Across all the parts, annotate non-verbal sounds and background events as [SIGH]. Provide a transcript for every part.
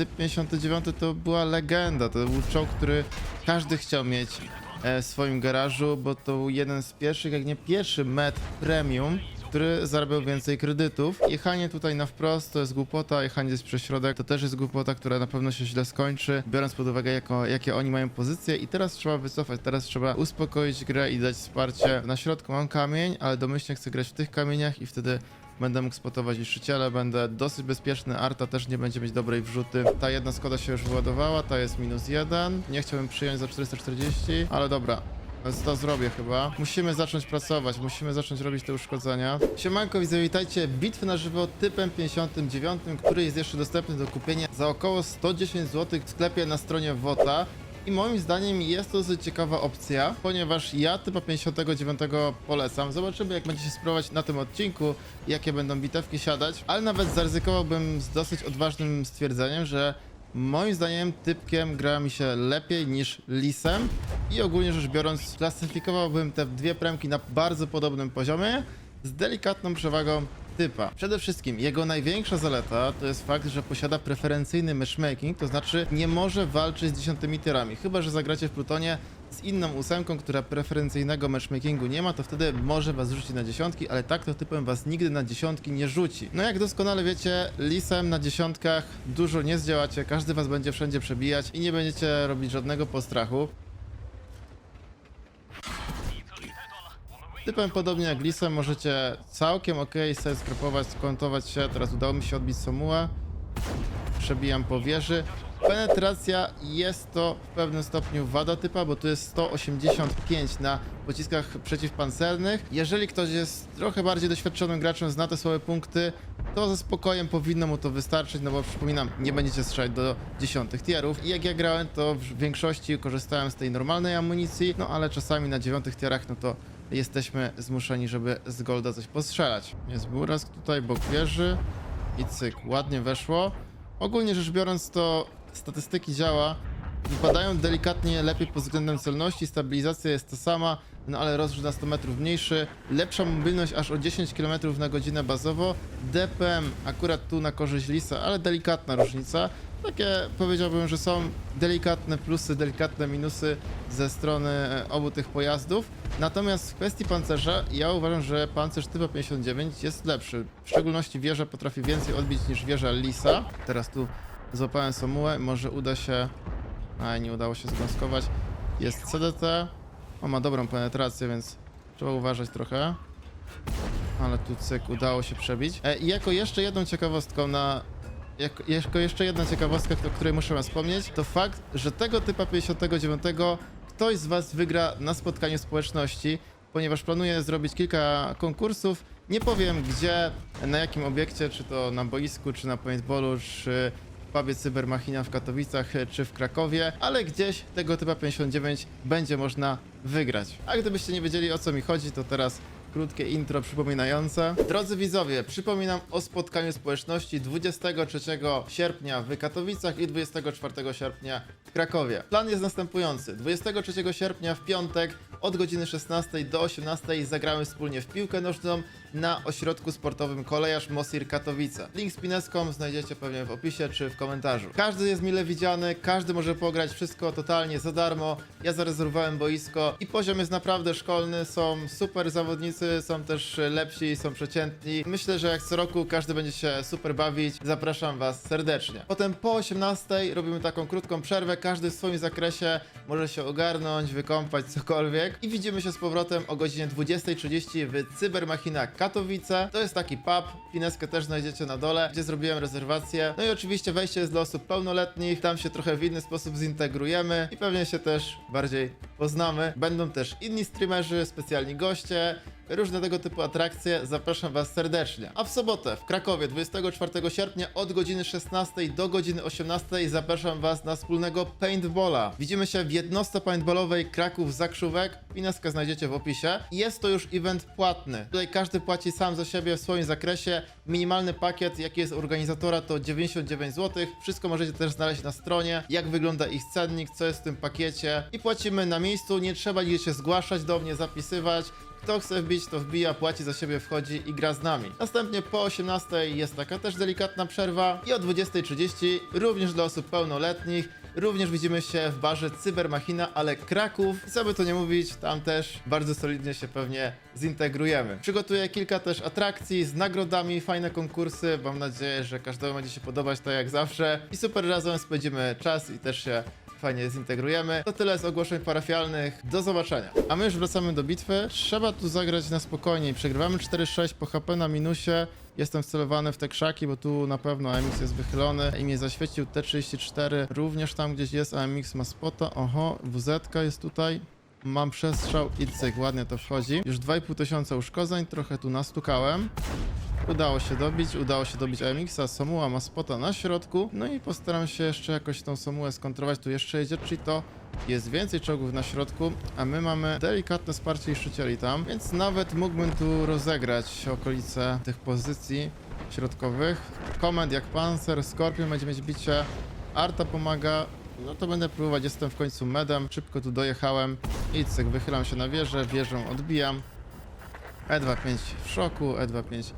typ 59 to była legenda, to był czołg, który każdy chciał mieć e, w swoim garażu, bo to był jeden z pierwszych, jak nie pierwszy met premium, który zarabiał więcej kredytów. Jechanie tutaj na wprost to jest głupota, jechanie z przez środek to też jest głupota, która na pewno się źle skończy, biorąc pod uwagę jako, jakie oni mają pozycje i teraz trzeba wycofać, teraz trzeba uspokoić grę i dać wsparcie. Na środku mam kamień, ale domyślnie chcę grać w tych kamieniach i wtedy Będę mógł spotować niszczyciele, będę dosyć bezpieczny, Arta też nie będzie mieć dobrej wrzuty. Ta jedna skoda się już wyładowała, ta jest minus jeden. Nie chciałbym przyjąć za 440, ale dobra. To zrobię chyba. Musimy zacząć pracować, musimy zacząć robić te uszkodzenia. Siemanko, widzę, witajcie. Bitwy na żywo typem 59, który jest jeszcze dostępny do kupienia za około 110 zł w sklepie na stronie WOTA. I moim zdaniem jest to dosyć ciekawa opcja, ponieważ ja typa 59 polecam. Zobaczymy jak będzie się spróbować na tym odcinku, jakie będą bitewki siadać, ale nawet zaryzykowałbym z dosyć odważnym stwierdzeniem, że moim zdaniem typkiem gra mi się lepiej niż lisem i ogólnie rzecz biorąc klasyfikowałbym te dwie premki na bardzo podobnym poziomie z delikatną przewagą typa. Przede wszystkim jego największa zaleta to jest fakt, że posiada preferencyjny matchmaking, to znaczy nie może walczyć z dziesiątymi tierami. Chyba, że zagracie w Plutonie z inną ósemką, która preferencyjnego matchmakingu nie ma, to wtedy może was rzucić na dziesiątki, ale tak to typem was nigdy na dziesiątki nie rzuci. No jak doskonale wiecie, lisem na dziesiątkach dużo nie zdziałacie, każdy was będzie wszędzie przebijać i nie będziecie robić żadnego postrachu. Typem podobnie jak Lisem możecie całkiem ok sobie skrepować, skontować się. Teraz udało mi się odbić Somuła. Przebijam po wieży. Penetracja jest to w pewnym stopniu wada typa, bo tu jest 185 na pociskach przeciwpancernych. Jeżeli ktoś jest trochę bardziej doświadczonym graczem, zna te słabe punkty, to ze spokojem powinno mu to wystarczyć, no bo przypominam, nie będziecie strzelać do dziesiątych tierów. I jak ja grałem, to w większości korzystałem z tej normalnej amunicji, no ale czasami na dziewiątych tierach, no to jesteśmy zmuszeni, żeby z golda coś postrzelać. Jest burask tutaj, bok wieży i cyk, ładnie weszło. Ogólnie rzecz biorąc to statystyki działa, wypadają delikatnie lepiej pod względem celności, stabilizacja jest ta sama, no ale rozrzut na 100 metrów mniejszy, lepsza mobilność aż o 10 km na godzinę bazowo, DPM akurat tu na korzyść Lisa, ale delikatna różnica. Takie powiedziałbym, że są delikatne plusy, delikatne minusy ze strony e, obu tych pojazdów. Natomiast w kwestii pancerza ja uważam, że pancerz typu 59 jest lepszy. W szczególności wieża potrafi więcej odbić niż wieża Lisa. Teraz tu złapałem Somułę, może uda się... A, nie udało się zgąskować. Jest CDT. On ma dobrą penetrację, więc trzeba uważać trochę. Ale tu cyk, udało się przebić. E, I jako jeszcze jedną ciekawostką na... Jako, jeszcze jedna ciekawostka, o której muszę wam wspomnieć, to fakt, że tego typa 59 ktoś z was wygra na spotkaniu społeczności, ponieważ planuję zrobić kilka konkursów. Nie powiem gdzie, na jakim obiekcie, czy to na boisku, czy na paintballu, czy w pubie Cybermachina w Katowicach, czy w Krakowie, ale gdzieś tego typa 59 będzie można wygrać. A gdybyście nie wiedzieli o co mi chodzi, to teraz krótkie intro przypominające. Drodzy widzowie, przypominam o spotkaniu społeczności 23 sierpnia w Katowicach i 24 sierpnia w Krakowie. Plan jest następujący. 23 sierpnia w piątek od godziny 16 do 18 zagramy wspólnie w piłkę nożną na ośrodku sportowym Kolejarz Mosir Katowice. Link z Pineską znajdziecie pewnie w opisie czy w komentarzu. Każdy jest mile widziany, każdy może pograć wszystko totalnie za darmo. Ja zarezerwowałem boisko i poziom jest naprawdę szkolny, są super zawodnicy, są też lepsi, są przeciętni. Myślę, że jak co roku każdy będzie się super bawić. Zapraszam was serdecznie. Potem po 18 robimy taką krótką przerwę, każdy w swoim zakresie może się ogarnąć, wykąpać, cokolwiek. I widzimy się z powrotem o godzinie 20.30 w Cybermachina Katowice. To jest taki pub, fineskę też znajdziecie na dole, gdzie zrobiłem rezerwację. No i oczywiście wejście jest dla osób pełnoletnich, tam się trochę w inny sposób zintegrujemy i pewnie się też bardziej poznamy. Będą też inni streamerzy, specjalni goście, różne tego typu atrakcje. Zapraszam Was serdecznie. A w sobotę w Krakowie 24 sierpnia od godziny 16 do godziny 18 zapraszam Was na wspólnego paintballa. Widzimy się w jednostce paintballowej Kraków Zakrzówek. Pineskę znajdziecie w opisie. Jest to już event płatny. Tutaj każdy płaci sam za siebie w swoim zakresie. Minimalny pakiet, jaki jest organizatora, to 99 zł. Wszystko możecie też znaleźć na stronie, jak wygląda ich cennik, co jest w tym pakiecie. I płacimy na miejscu, nie trzeba nigdzie się zgłaszać do mnie, zapisywać. Kto chce wbić, to wbija, płaci za siebie, wchodzi i gra z nami. Następnie po 18 jest taka też delikatna przerwa i o 20.30 również dla osób pełnoletnich. Również widzimy się w barze Cybermachina, ale Kraków. I co by tu nie mówić, tam też bardzo solidnie się pewnie zintegrujemy. Przygotuję kilka też atrakcji z nagrodami, fajne konkursy. Mam nadzieję, że każdemu będzie się podobać tak jak zawsze. I super razem spędzimy czas i też się fajnie zintegrujemy. To tyle z ogłoszeń parafialnych. Do zobaczenia. A my już wracamy do bitwy. Trzeba tu zagrać na spokojniej. Przegrywamy 4-6 po HP na minusie. Jestem wcelowany w te krzaki, bo tu na pewno AMX jest wychylony i mnie zaświecił T34. Również tam gdzieś jest AMX ma spota. Oho, WZ jest tutaj. Mam przestrzał i cyk, ładnie to wchodzi. Już 2,5 tysiąca uszkodzeń, trochę tu nastukałem. Udało się dobić, udało się dobić AMX-a, Somuła ma spota na środku, no i postaram się jeszcze jakoś tą Somułę skontrować, tu jeszcze jedzie Cheeto, jest więcej czołgów na środku, a my mamy delikatne wsparcie i szczycieli tam, więc nawet mógłbym tu rozegrać okolice tych pozycji środkowych. Komend jak Panzer, Scorpion będzie mieć bicie, Arta pomaga, no to będę próbować, jestem w końcu medem, szybko tu dojechałem. I cyk, wychylam się na wieżę, wieżą odbijam, E25 w szoku, E25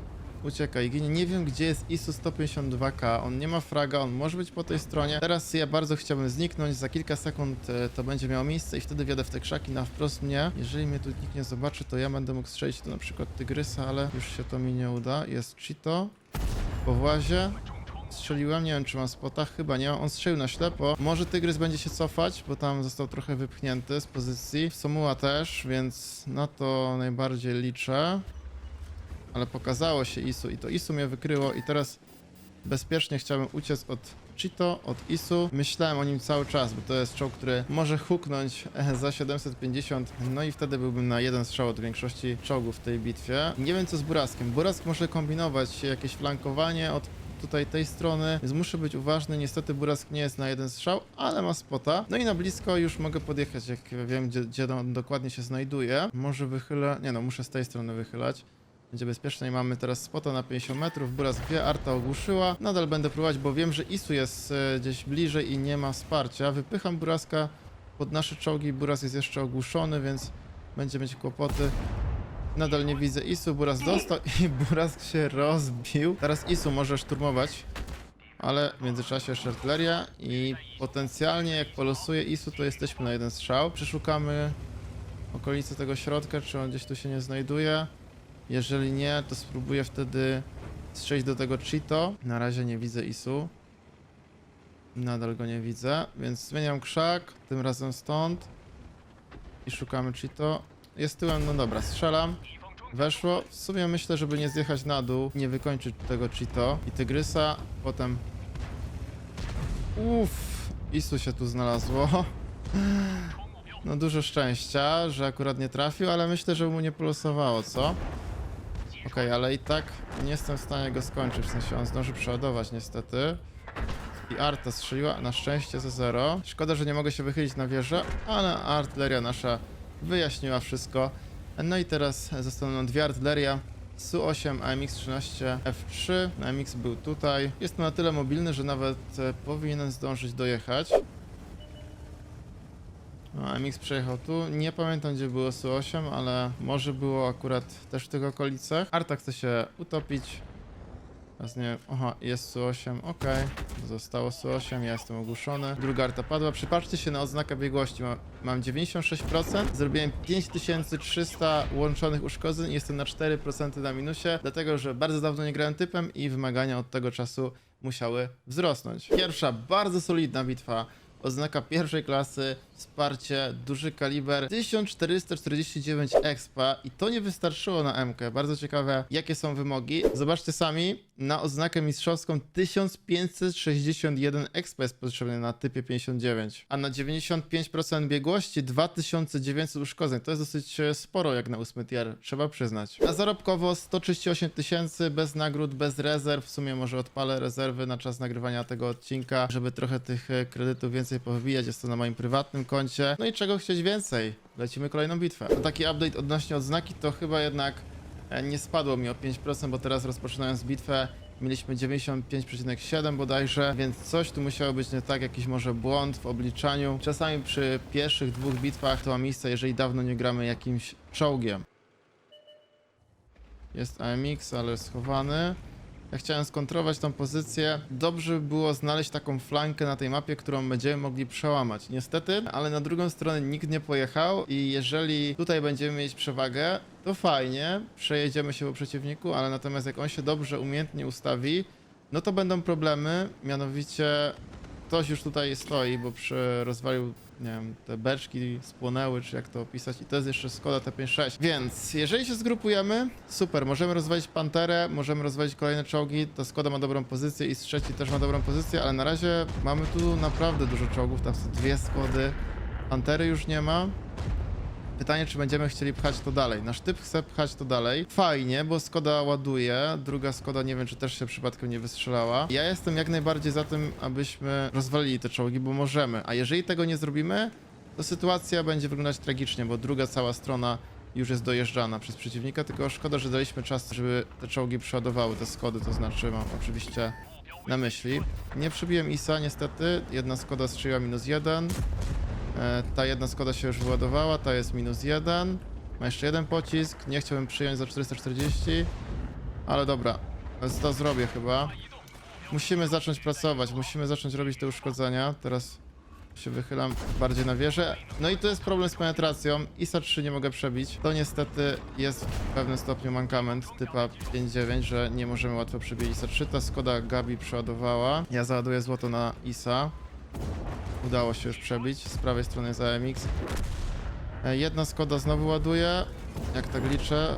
ucieka i ginie. Nie wiem, gdzie jest ISU 152K. On nie ma fraga, on może być po tej stronie. Teraz ja bardzo chciałbym zniknąć. Za kilka sekund e, to będzie miało miejsce i wtedy wjadę w te krzaki na wprost mnie. Jeżeli mnie tu nikt nie zobaczy, to ja będę mógł strzelić tu na przykład tygrysa, ale już się to mi nie uda. Jest Cheeto po włazie. Strzeliłem, nie wiem czy mam spota, chyba nie. On strzelił na ślepo. Może Tygrys będzie się cofać, bo tam został trochę wypchnięty z pozycji. Somuła też, więc na to najbardziej liczę. Ale pokazało się Isu i to Isu mnie wykryło i teraz bezpiecznie chciałbym uciec od Cheeto, od Isu. Myślałem o nim cały czas, bo to jest czołg, który może huknąć e, za 750, no i wtedy byłbym na jeden strzał od większości czołgów w tej bitwie. Nie wiem co z Buraskiem. Burask może kombinować jakieś flankowanie od tutaj tej strony, więc muszę być uważny. Niestety Burask nie jest na jeden strzał, ale ma spota. No i na blisko już mogę podjechać, jak wiem, gdzie, gdzie on dokładnie się znajduje. Może wychylę... Nie no, muszę z tej strony wychylać. Będzie bezpiecznie. Mamy teraz spota na 50 metrów. Burask wie, Arta ogłuszyła. Nadal będę próbować, bo wiem, że Isu jest e, gdzieś bliżej i nie ma wsparcia. Wypycham Buraska pod nasze czołgi. Buras jest jeszcze ogłuszony, więc będzie mieć kłopoty. Nadal nie widzę Isu. Buras dostał i [LAUGHS] Burask się rozbił. Teraz Isu może szturmować. Ale w międzyczasie jeszcze artyleria i potencjalnie jak polosuje Isu, to jesteśmy na jeden strzał. Przeszukamy okolice tego środka, czy on gdzieś tu się nie znajduje. Jeżeli nie, to spróbuję wtedy strzelić do tego Cheeto. Na razie nie widzę Isu. Nadal go nie widzę, więc zmieniam krzak, tym razem stąd. I szukamy Cheeto. Jest tyłem, no dobra, strzelam. Weszło. W sumie myślę, żeby nie zjechać na dół, nie wykończyć tego Cheeto i Tygrysa. Potem... Uff, Isu się tu znalazło. [LAUGHS] No dużo szczęścia, że akurat nie trafił, ale myślę, że mu nie polosowało, co? Okej, ale i tak nie jestem w stanie go skończyć, w sensie on zdąży przeładować niestety. I Arta strzeliła, na szczęście za zero. Szkoda, że nie mogę się wychylić na wieżę, ale artyleria nasza wyjaśniła wszystko. No i teraz zostaną dwie artyleria. Su-8, AMX-13, F3. AMX był tutaj. Jest na tyle mobilny, że nawet e, powinien zdążyć dojechać. No, MX przejechał tu. Nie pamiętam gdzie było Su-8, ale może było akurat też w tych okolicach. Arta chce się utopić. Teraz nie wiem. Aha, jest Su-8, okej. Zostało Su-8, ja jestem ogłuszony. Druga arta padła. Przypatrzcie się na odznakę biegłości. Mam, mam 96%. Zrobiłem 5300 łączonych uszkodzeń i jestem na 4% na minusie, dlatego że bardzo dawno nie grałem typem i wymagania od tego czasu musiały wzrosnąć. Pierwsza, bardzo solidna bitwa. Oznaka pierwszej klasy, wsparcie, duży kaliber, 1449 expa i to nie wystarczyło na MK. Bardzo ciekawe, jakie są wymogi. Zobaczcie sami, na oznakę mistrzowską 1561 expa jest potrzebny na typie 59, a na 95% biegłości 2900 uszkodzeń. To jest dosyć e, sporo jak na 8 tier, trzeba przyznać. A zarobkowo 138 tysięcy, bez nagród, bez rezerw. W sumie może odpalę rezerwy na czas nagrywania tego odcinka, żeby trochę tych e, kredytów więcej powybijać. Jest to na moim prywatnym koncie. No i czego chcieć więcej? Lecimy kolejną bitwę. A taki update odnośnie odznaki to chyba jednak e, nie spadło mi o 5%, bo teraz rozpoczynając bitwę mieliśmy 95,7 bodajże, więc coś tu musiało być nie tak, jakiś może błąd w obliczaniu. Czasami przy pierwszych dwóch bitwach to ma miejsce, jeżeli dawno nie gramy jakimś czołgiem. Jest AMX, ale schowany. Ja chciałem skontrować tą pozycję. Dobrze by było znaleźć taką flankę na tej mapie, którą będziemy mogli przełamać. Niestety, ale na drugą stronę nikt nie pojechał i jeżeli tutaj będziemy mieć przewagę, to fajnie, przejedziemy się po przeciwniku, ale natomiast jak on się dobrze, umiejętnie ustawi, no to będą problemy, mianowicie ktoś już tutaj stoi, bo przy rozwalił, nie wiem, te beczki spłonęły, czy jak to opisać, i to jest jeszcze Skoda T56. Więc jeżeli się zgrupujemy, super, możemy rozwalić Panterę, możemy rozwalić kolejne czołgi, to Skoda ma dobrą pozycję i z trzeci też ma dobrą pozycję, ale na razie mamy tu naprawdę dużo czołgów, tam są dwie Skody, Pantery już nie ma. Pytanie, czy będziemy chcieli pchać to dalej. Nasz typ chce pchać to dalej. Fajnie, bo Skoda ładuje. Druga Skoda nie wiem, czy też się przypadkiem nie wystrzelała. Ja jestem jak najbardziej za tym, abyśmy rozwalili te czołgi, bo możemy. A jeżeli tego nie zrobimy, to sytuacja będzie wyglądać tragicznie, bo druga cała strona już jest dojeżdżana przez przeciwnika, tylko szkoda, że daliśmy czas, żeby te czołgi przeładowały te Skody, to znaczy mam oczywiście na myśli. Nie przybiłem ISA niestety, jedna Skoda strzeliła minus jeden. E, Ta jedna Skoda się już wyładowała, ta jest minus jeden. Ma jeszcze jeden pocisk, nie chciałbym przyjąć za 440, ale dobra, to zrobię chyba. Musimy zacząć pracować, musimy zacząć robić te uszkodzenia. Teraz się wychylam bardziej na wieżę. No i to jest problem z penetracją. ISA 3 nie mogę przebić. To niestety jest w pewnym stopniu mankament typa 5.9, że nie możemy łatwo przebić ISA 3. Ta Skoda Gabi przeładowała. Ja załaduję złoto na ISA. Udało się już przebić. Z prawej strony jest AMX. E, Jedna Skoda znowu ładuje. Jak tak liczę.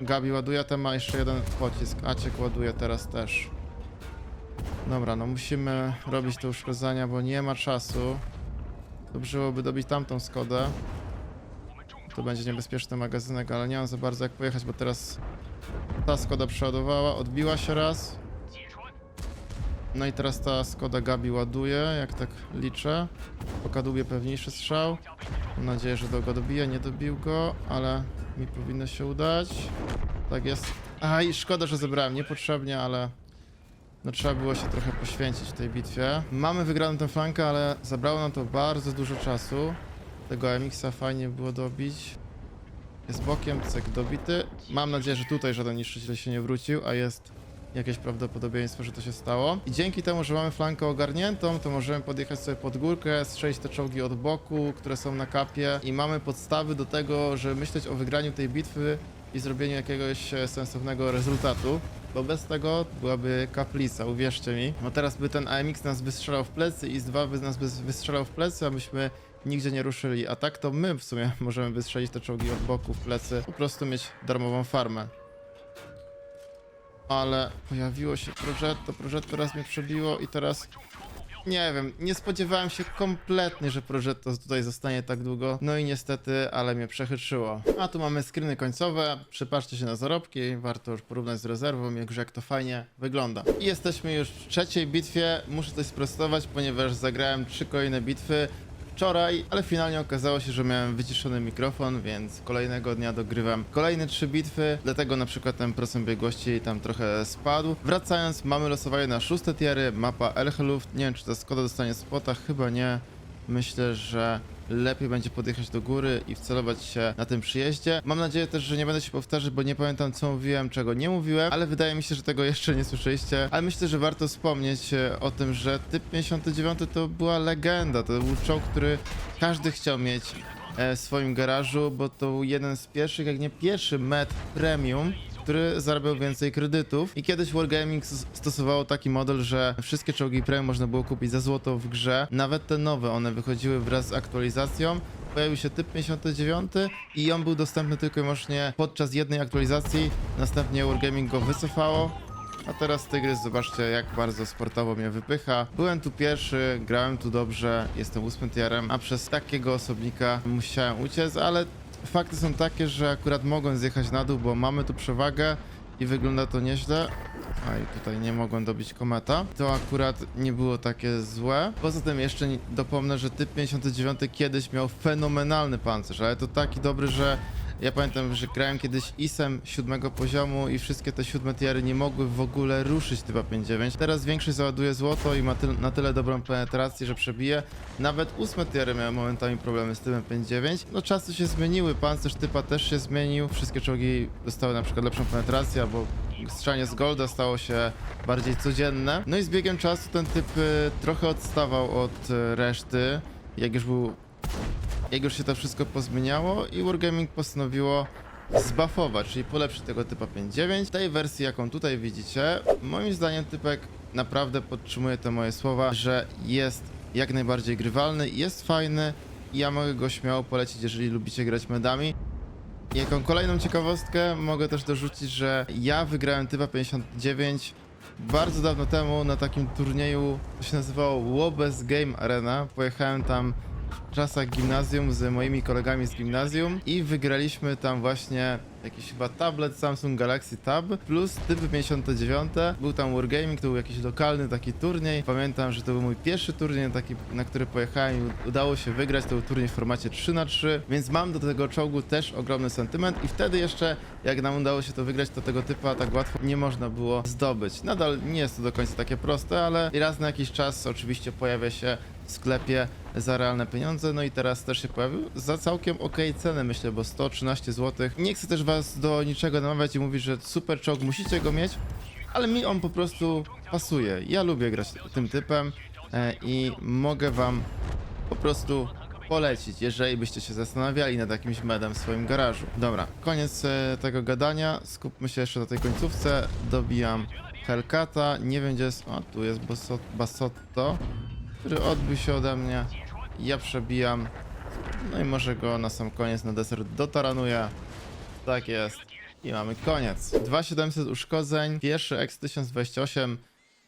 Gabi ładuje, ten ma jeszcze jeden pocisk. Aciek ładuje teraz też. Dobra, no musimy robić te uszkodzenia, bo nie ma czasu. Dobrze byłoby dobić tamtą Skodę. To będzie niebezpieczny magazynek, ale nie mam za bardzo jak pojechać, bo teraz ta Skoda przeładowała, odbiła się raz. No i teraz ta Skoda Gabi ładuje, jak tak liczę. Pokaduje pewniejszy strzał. Mam nadzieję, że do go dobije. Nie dobił go, ale mi powinno się udać. Tak jest. A i szkoda, że zebrałem niepotrzebnie, ale no trzeba było się trochę poświęcić w tej bitwie. Mamy wygraną tę flankę, ale zabrało nam to bardzo dużo czasu. Tego MX-a fajnie było dobić. Jest bokiem, cyk, dobity. Mam nadzieję, że tutaj żaden niszczyciel się nie wrócił, a jest jakieś prawdopodobieństwo, że to się stało. I dzięki temu, że mamy flankę ogarniętą, to możemy podjechać sobie pod górkę, strzelić te czołgi od boku, które są na kapie i mamy podstawy do tego, żeby myśleć o wygraniu tej bitwy i zrobieniu jakiegoś e, sensownego rezultatu. Bo bez tego byłaby kaplica, uwierzcie mi. No teraz by ten AMX nas wystrzelał w plecy i z 2 by nas wystrzelał w plecy, abyśmy nigdzie nie ruszyli. A tak to my w sumie [LAUGHS] możemy wystrzelić te czołgi od boku w plecy, po prostu mieć darmową farmę. Ale pojawiło się Progetto, Progetto raz mnie przebiło i teraz... Nie wiem, nie spodziewałem się kompletnie, że Progetto tutaj zostanie tak długo. No i niestety, ale mnie przechytrzyło. A tu mamy screeny końcowe. Przypatrzcie się na zarobki, warto już porównać z rezerwą, jak jak to fajnie wygląda. I jesteśmy już w trzeciej bitwie. Muszę coś sprostować, ponieważ zagrałem trzy kolejne bitwy wczoraj, ale finalnie okazało się, że miałem wyciszony mikrofon, więc kolejnego dnia dogrywam kolejne trzy bitwy, dlatego na przykład ten procent biegłości tam trochę spadł. Wracając, mamy losowanie na szóste tiery, mapa Elcheluft, nie wiem czy ta Skoda dostanie spota, chyba nie. Myślę, że lepiej będzie podjechać do góry i wcelować się na tym przyjeździe. Mam nadzieję też, że nie będę się powtarzać, bo nie pamiętam co mówiłem, czego nie mówiłem, ale wydaje mi się, że tego jeszcze nie słyszeliście. Ale myślę, że warto wspomnieć e, o tym, że typ 59 to była legenda, to był czołg, który każdy chciał mieć e, w swoim garażu, bo to był jeden z pierwszych, jak nie pierwszy met premium, który zarabiał więcej kredytów. I kiedyś Wargaming stosowało taki model, że wszystkie czołgi premium można było kupić za złoto w grze. Nawet te nowe, one wychodziły wraz z aktualizacją. Pojawił się typ 59 i on był dostępny tylko i wyłącznie podczas jednej aktualizacji. Następnie Wargaming go wycofało. A teraz Tygrys, zobaczcie jak bardzo sportowo mnie wypycha. Byłem tu pierwszy, grałem tu dobrze, jestem ósmym tierem, a przez takiego osobnika musiałem uciec, ale fakty są takie, że akurat mogłem zjechać na dół, bo mamy tu przewagę i wygląda to nieźle. A i tutaj nie mogłem dobić kometa. To akurat nie było takie złe. Poza tym jeszcze dopomnę, że typ 59 kiedyś miał fenomenalny pancerz, ale to taki dobry, że Ja pamiętam, że grałem kiedyś ISem siódmego poziomu i wszystkie te siódme tiery nie mogły w ogóle ruszyć typa 5.9. Teraz większość załaduje złoto i ma tyl- na tyle dobrą penetrację, że przebije. Nawet ósme tiery miały momentami problemy z typem 5.9. No czasy się zmieniły, pancerz typa też się zmienił. Wszystkie czołgi dostały na przykład lepszą penetrację, albo strzelanie z golda stało się bardziej codzienne. No i z biegiem czasu ten typ y, trochę odstawał od y, reszty. Jak już był jak już się to wszystko pozmieniało i Wargaming postanowiło zbuffować, czyli polepszyć tego typa 5.9. W tej wersji, jaką tutaj widzicie, moim zdaniem typek naprawdę podtrzymuje te moje słowa, że jest jak najbardziej grywalny, jest fajny i ja mogę go śmiało polecić, jeżeli lubicie grać medami. Jaką kolejną ciekawostkę mogę też dorzucić, że ja wygrałem typa 59 bardzo dawno temu na takim turnieju, to się nazywało Łobez Game Arena. Pojechałem tam czasach gimnazjum z moimi kolegami z gimnazjum i wygraliśmy tam właśnie jakiś chyba tablet Samsung Galaxy Tab plus typy 59. Był tam Wargaming, to był jakiś lokalny taki turniej. Pamiętam, że to był mój pierwszy turniej taki, na który pojechałem i udało się wygrać. To był turniej w formacie 3 na 3 więc mam do tego czołgu też ogromny sentyment i wtedy jeszcze jak nam udało się to wygrać, to tego typa tak łatwo nie można było zdobyć. Nadal nie jest to do końca takie proste, ale raz na jakiś czas oczywiście pojawia się w sklepie za realne pieniądze, no i teraz też się pojawił za całkiem okej ceny, myślę, bo 113 zł. Nie chcę też was do niczego namawiać i mówić, że super czołg, musicie go mieć, ale mi on po prostu pasuje. Ja lubię grać tym typem e, i mogę wam po prostu polecić, jeżeli byście się zastanawiali nad jakimś medem w swoim garażu. Dobra, koniec e, tego gadania, skupmy się jeszcze na tej końcówce, dobijam Hellcata, nie wiem gdzie jest, o tu jest Bassotto, który odbił się ode mnie, ja przebijam, no i może go na sam koniec na deser dotaranuję, tak jest. I mamy koniec. 2700 uszkodzeń, pierwszy X1028.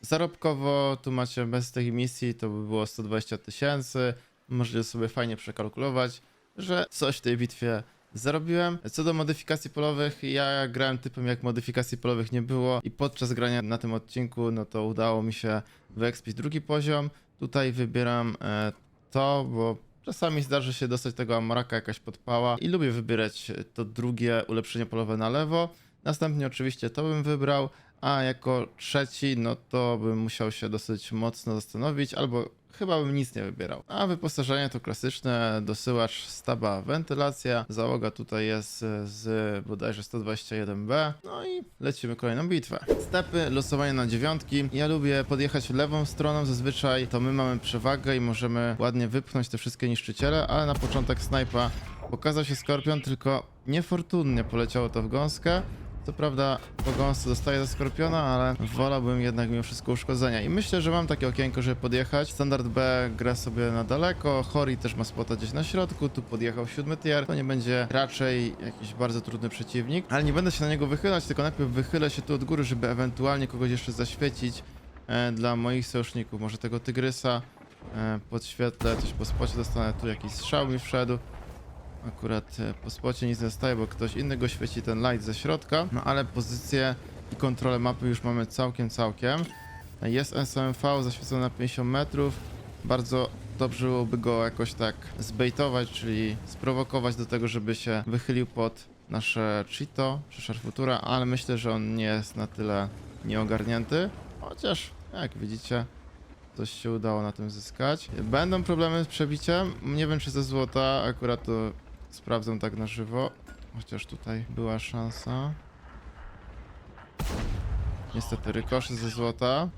Zarobkowo, tu macie bez tych misji, to by było 120 tysięcy. Możecie sobie fajnie przekalkulować, że coś w tej bitwie zarobiłem. Co do modyfikacji polowych, ja grałem typem jak modyfikacji polowych nie było i podczas grania na tym odcinku, no to udało mi się wyekspić drugi poziom. Tutaj wybieram e, to, bo czasami zdarzy się dostać tego amoraka jakaś podpała i lubię wybierać to drugie ulepszenie polowe na lewo. Następnie oczywiście to bym wybrał, a jako trzeci no to bym musiał się dosyć mocno zastanowić, albo chyba bym nic nie wybierał. A wyposażenie to klasyczne, dosyłacz staba, wentylacja, załoga tutaj jest e, z bodajże 121B, no i lecimy kolejną bitwę. Stepy, losowanie na dziewiątki. Ja lubię podjechać lewą stroną, zazwyczaj to my mamy przewagę i możemy ładnie wypchnąć te wszystkie niszczyciele, ale na początek snajpa pokazał się Skorpion, tylko niefortunnie poleciało to w gąskę. Co prawda po gąsce dostaję ze Skorpiona, ale wolałbym jednak mimo wszystko uszkodzenia. I myślę, że mam takie okienko, żeby podjechać. Standard B gra sobie na daleko, Hori też ma spota gdzieś na środku, tu podjechał siódmy tier. To nie będzie raczej jakiś bardzo trudny przeciwnik, ale nie będę się na niego wychylać, tylko najpierw wychylę się tu od góry, żeby ewentualnie kogoś jeszcze zaświecić e, dla moich sojuszników. Może tego tygrysa e, podświetlę, coś po spocie dostanę, tu jakiś strzał mi wszedł. Akurat e, po spocie nic nie staje, bo ktoś inny go świeci ten light ze środka. No ale pozycję i kontrolę mapy już mamy całkiem, całkiem. Jest SMV zaświecony na 50 metrów. Bardzo dobrze byłoby go jakoś tak zbejtować, czyli sprowokować do tego, żeby się wychylił pod nasze Cheeto czy Sharfutura, ale myślę, że on nie jest na tyle nieogarnięty. Chociaż, jak widzicie, coś się udało na tym zyskać. Będą problemy z przebiciem. Nie wiem, czy ze złota, akurat to sprawdzę tak na żywo. Chociaż tutaj była szansa. Niestety rykoszy ze złota.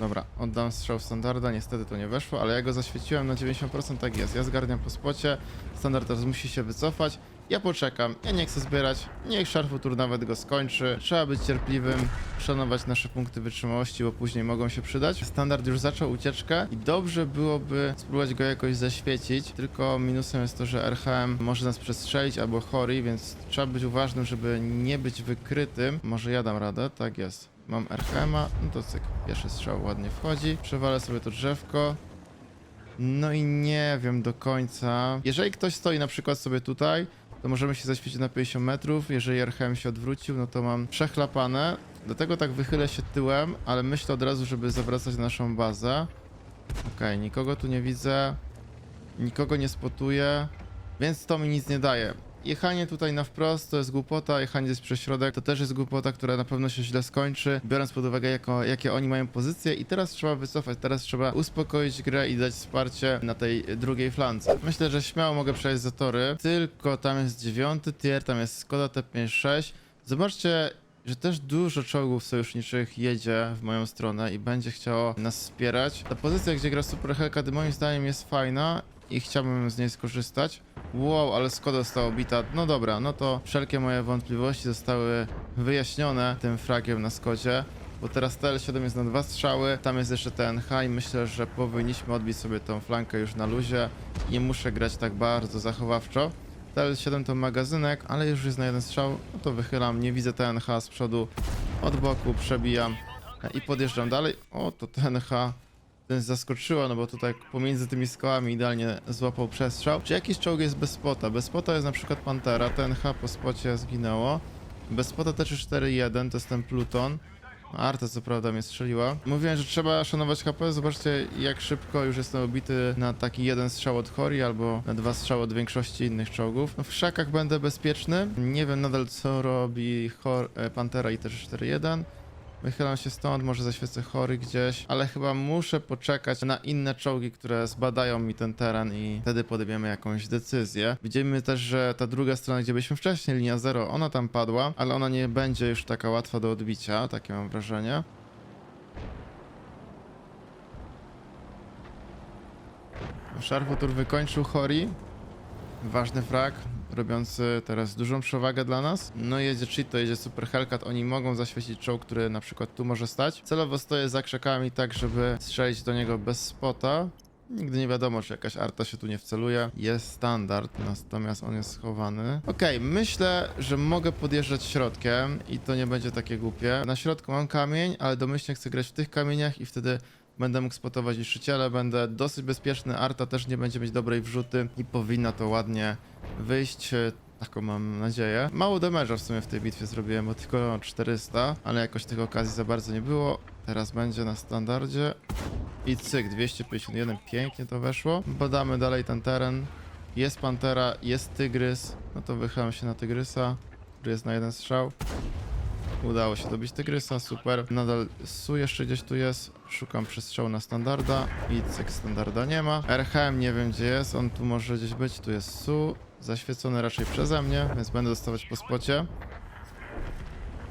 Dobra, oddam strzał standarda, niestety to nie weszło, ale ja go zaświeciłem na 90%, tak jest. Ja zgarniam po spocie, standard teraz musi się wycofać. Ja poczekam, ja nie chcę zbierać, niech Sharfutur nawet go skończy. Trzeba być cierpliwym, szanować nasze punkty wytrzymałości, bo później mogą się przydać. Standard już zaczął ucieczkę i dobrze byłoby spróbować go jakoś zaświecić, tylko minusem jest to, że RHM może nas przestrzelić albo Hori, więc trzeba być uważnym, żeby nie być wykrytym. Może ja dam radę, tak jest. Mam RHM-a, no to cyk, pierwszy strzał ładnie wchodzi. Przewalę sobie to drzewko. No i nie wiem do końca. Jeżeli ktoś stoi na przykład sobie tutaj, to możemy się zaświecić na 50 metrów. Jeżeli RHM się odwrócił, no to mam przechlapane. Dlatego tak wychylę się tyłem, ale myślę od razu, żeby zawracać na naszą bazę. Okej, nikogo tu nie widzę. Nikogo nie spotuję. więc to mi nic nie daje. Jechanie tutaj na wprost to jest głupota, jechanie jest przez środek to też jest głupota, która na pewno się źle skończy, biorąc pod uwagę jako, jakie oni mają pozycje i teraz trzeba wycofać, teraz trzeba uspokoić grę i dać wsparcie na tej drugiej flance. Myślę, że śmiało mogę przejść za tory, tylko tam jest dziewiąty tier, tam jest Skoda T56. Zobaczcie, że też dużo czołgów sojuszniczych jedzie w moją stronę i będzie chciało nas wspierać. Ta pozycja, gdzie gra Super Hellcat, moim zdaniem jest fajna i chciałbym z niej skorzystać. Wow, ale Skoda została bita. No dobra, no to wszelkie moje wątpliwości zostały wyjaśnione tym fragiem na Skodzie. Bo teraz TL7 jest na dwa strzały, tam jest jeszcze TNH i myślę, że powinniśmy odbić sobie tą flankę już na luzie. Nie muszę grać tak bardzo zachowawczo. TL7 to magazynek, ale już jest na jeden strzał, no to wychylam, nie widzę TNH z przodu, od boku przebijam i podjeżdżam dalej. O, to TNH ten zaskoczyła, no bo tutaj pomiędzy tymi skałami idealnie złapał przestrzał. Czy jakiś czołg jest bez spota? Bez spota jest na przykład Pantera, TNH po spocie zginęło. Bez spota też 4-1, to jest ten Pluton. Arta co prawda mnie strzeliła. Mówiłem, że trzeba szanować HP. Zobaczcie jak szybko już jestem obity na taki jeden strzał od Hori albo na dwa strzały od większości innych czołgów. No, w szakach będę bezpieczny. Nie wiem nadal co robi Hor e, Pantera i też 4-1. Wychylam się stąd, może zaświecę chory gdzieś, ale chyba muszę poczekać na inne czołgi, które zbadają mi ten teren i wtedy podejmiemy jakąś decyzję. Widzimy też, że ta druga strona, gdzie byliśmy wcześniej, linia 0, ona tam padła, ale ona nie będzie już taka łatwa do odbicia, takie mam wrażenie. Szarfutur wykończył Hori. Ważny frag, robiący teraz dużą przewagę dla nas. No jedzie Cheeto, jedzie Super Hellcat, oni mogą zaświecić czołg, który na przykład tu może stać. Celowo stoję za krzakami tak, żeby strzelić do niego bez spota. Nigdy nie wiadomo, czy jakaś arta się tu nie wceluje. Jest standard, natomiast on jest schowany. Okej, myślę, że mogę podjeżdżać środkiem i to nie będzie takie głupie. Na środku mam kamień, ale domyślnie chcę grać w tych kamieniach i wtedy Będę mógł spotować niszczyciele, będę dosyć bezpieczny, Arta też nie będzie mieć dobrej wrzuty i powinna to ładnie wyjść. e, Taką mam nadzieję. Mało damage'a w sumie w tej bitwie zrobiłem, bo tylko 400, ale jakoś tych okazji za bardzo nie było. Teraz będzie na standardzie. I cyk, 251, pięknie to weszło. Badamy dalej ten teren. Jest Pantera, jest Tygrys. No to wychylam się na Tygrysa, który jest na jeden strzał. Udało się dobić Tygrysa, super. Nadal Su jeszcze gdzieś tu jest. Szukam przestrzału na standarda i cyk standarda nie ma. RHM nie wiem gdzie jest, on tu może gdzieś być. Tu jest Su, zaświecony raczej przeze mnie, więc będę dostawać po spocie.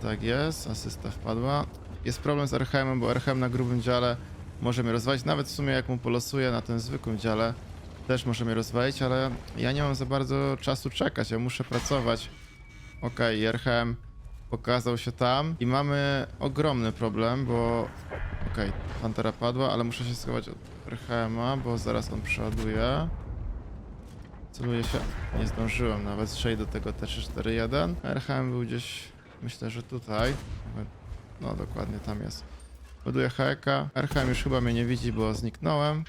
Tak jest, asysta wpadła. Jest problem z RHM, bo RHM na grubym dziale może mnie rozwalić. Nawet w sumie jak mu polosuję na tym zwykłym dziale, też może mnie rozwalić, ale ja nie mam za bardzo czasu czekać, ja muszę pracować. Okej, RHM pokazał się tam i mamy ogromny problem, bo okej, Pantera padła, ale muszę się schować od RHM-a, bo zaraz on przeładuje. Celuję się, nie zdążyłem nawet strzelić do tego T341. RHM był gdzieś, myślę, że tutaj. No dokładnie tam jest. Ładuję HK. RHM już chyba mnie nie widzi, bo zniknąłem.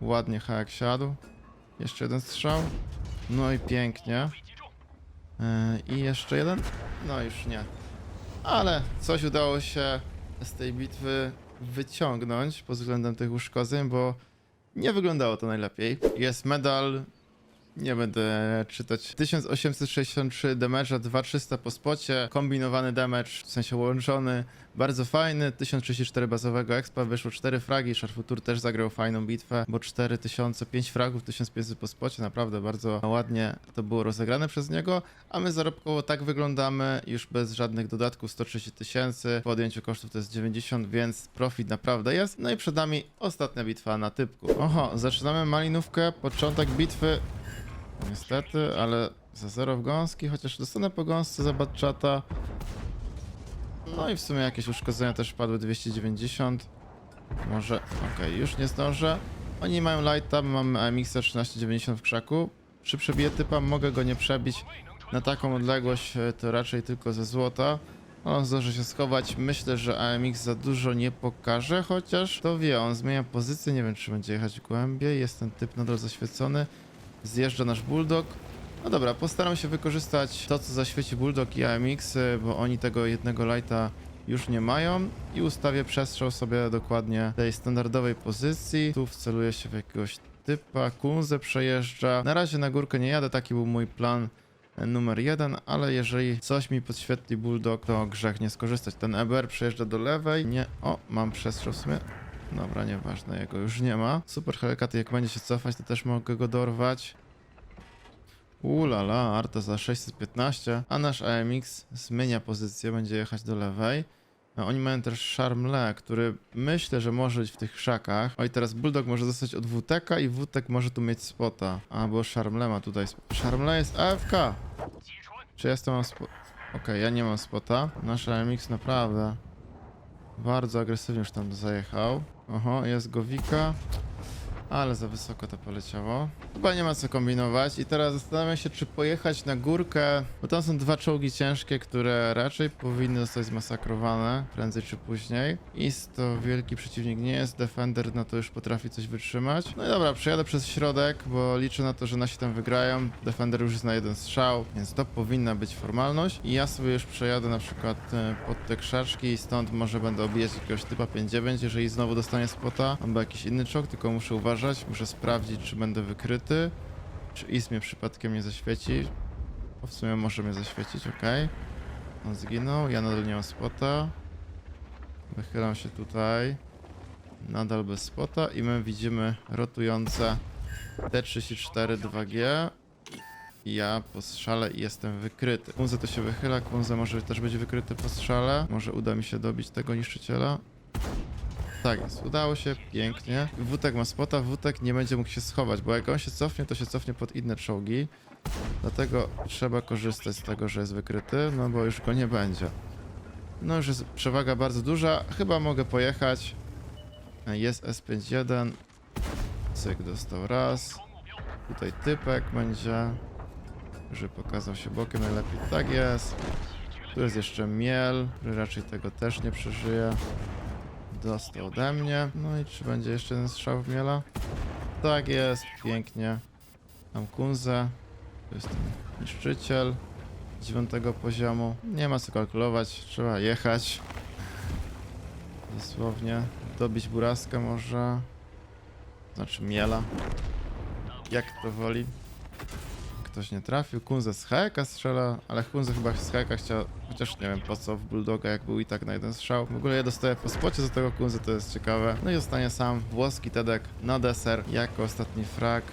Ładnie HK siadł. Jeszcze jeden strzał. No i pięknie. Yy, I jeszcze jeden? No już nie. Ale coś udało się z tej bitwy wyciągnąć pod względem tych uszkodzeń, bo nie wyglądało to najlepiej. Jest medal. Nie będę czytać. 1863 damage, 2300 po spocie, kombinowany damage, w sensie łączony, bardzo fajny. 1034 bazowego expa, wyszło 4 fragi, Sharfutur też zagrał fajną bitwę, bo 4000, 5 fragów, 1500 po spocie, naprawdę bardzo ładnie to było rozegrane przez niego, a my zarobkowo tak wyglądamy, już bez żadnych dodatków, 130 tysięcy, po odjęciu kosztów to jest 90, więc profit naprawdę jest. No i przed nami ostatnia bitwa na typku. Oho, zaczynamy malinówkę, początek bitwy Niestety, ale za zero w gąski, chociaż dostanę po gąsce za Batchata. No i w sumie jakieś uszkodzenia też padły 290. Może, okej, już nie zdążę. Oni mają lighta, my mamy AMX 1390 w krzaku. Przy przebiję typa mogę go nie przebić na taką odległość, e, to raczej tylko ze złota. On zdąży się schować. Myślę, że AMX za dużo nie pokaże, chociaż to wie, on zmienia pozycję. Nie wiem, czy będzie jechać głębiej. Jest ten typ nadal zaświecony. Zjeżdża nasz bulldog. No dobra, postaram się wykorzystać to, co zaświeci bulldog i AMX, y, bo oni tego jednego lighta już nie mają i ustawię przestrzał sobie dokładnie tej standardowej pozycji. Tu wceluję się w jakiegoś typa, kunze przejeżdża. Na razie na górkę nie jadę, taki był mój plan e, numer jeden, ale jeżeli coś mi podświetli bulldog, to grzech nie skorzystać. Ten EBR przejeżdża do lewej. Nie, o, mam przestrzał w sumie. Dobra, nieważne, jego już nie ma. Super Hellcat, jak będzie się cofać, to też mogę go dorwać. Ulala, Arta za 615, a nasz AMX zmienia pozycję, będzie jechać do lewej. A Oni mają też Charmle, który myślę, że może być w tych krzakach. O i teraz Bulldog może zostać od WTK i WTK może tu mieć spota. Albo Charmle ma tutaj Charmle jest AFK. Czy ja to mam spot? Okej, ja nie mam spota. Nasz AMX naprawdę bardzo agresywnie już tam zajechał. Oho, jest Gowika. Ale za wysoko to poleciało. Chyba nie ma co kombinować i teraz zastanawiam się, czy pojechać na górkę, bo tam są dwa czołgi ciężkie, które raczej powinny zostać zmasakrowane prędzej czy później. Ist to wielki przeciwnik nie jest, Defender na to już potrafi coś wytrzymać. No i dobra, przejadę przez środek, bo liczę na to, że nasi tam wygrają. Defender już jest na jeden strzał, więc to powinna być formalność. I ja sobie już przejadę na przykład e, pod te krzaczki i stąd może będę obijać jakiegoś typa 5-9, jeżeli znowu dostanie spota, albo jakiś inny czołg, tylko muszę uważać, muszę sprawdzić, czy będę wykryty, czy Is mnie przypadkiem nie zaświeci. O, w sumie może mnie zaświecić, ok. On zginął, ja nadal nie mam spota. Wychylam się tutaj. Nadal bez spota i my widzimy rotujące T-34 2G. I ja po strzale jestem wykryty. Kunze to się wychyla, Kunze może też być wykryty po strzale. Może uda mi się dobić tego niszczyciela. Tak jest, udało się, pięknie. Wutek ma spota, Wutek nie będzie mógł się schować, bo jak on się cofnie, to się cofnie pod inne czołgi. Dlatego trzeba korzystać z tego, że jest wykryty, no bo już go nie będzie. No już jest przewaga bardzo duża, chyba mogę pojechać. Jest S51. Cyk dostał raz. Tutaj typek będzie. Żeby pokazał się bokiem najlepiej. Tak jest. Tu jest jeszcze miel, który raczej tego też nie przeżyje. Dostał ode mnie. No i czy będzie jeszcze jeden strzał w miela? Tak jest, pięknie. Mam kunzę. To jest ten niszczyciel dziewiątego poziomu. Nie ma co kalkulować, trzeba jechać. Dosłownie. Dobić buraskę może. Znaczy miela. Jak to woli. Ktoś nie trafił. Kunze z heka strzela, ale Kunze chyba z heka chciał, chociaż nie wiem po co w Bulldoga, jak był i tak na jeden strzał. W ogóle ja dostaję po spocie za tego Kunze, to jest ciekawe. No i zostanie sam włoski Tedek na deser jako ostatni frag.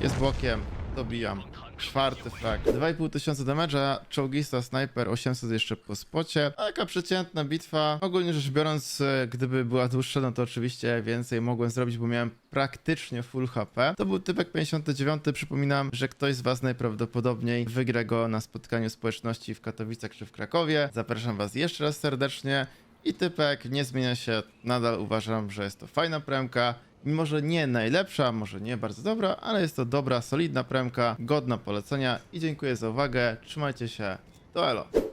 Jest bokiem, dobijam. Czwarty frag. 2,5 tysiąca damage'a, czołgista, sniper, 800 jeszcze po spocie. Taka przeciętna bitwa. Ogólnie rzecz biorąc, gdyby była dłuższa, no to oczywiście więcej mogłem zrobić, bo miałem praktycznie full HP. To był typek 59. Przypominam, że ktoś z Was najprawdopodobniej wygra go na spotkaniu społeczności w Katowicach czy w Krakowie. Zapraszam Was jeszcze raz serdecznie. I typek nie zmienia się, nadal uważam, że jest to fajna premka. Mimo, że nie najlepsza, może nie bardzo dobra, ale jest to dobra, solidna premka, godna polecenia i dziękuję za uwagę. Trzymajcie się, do elo.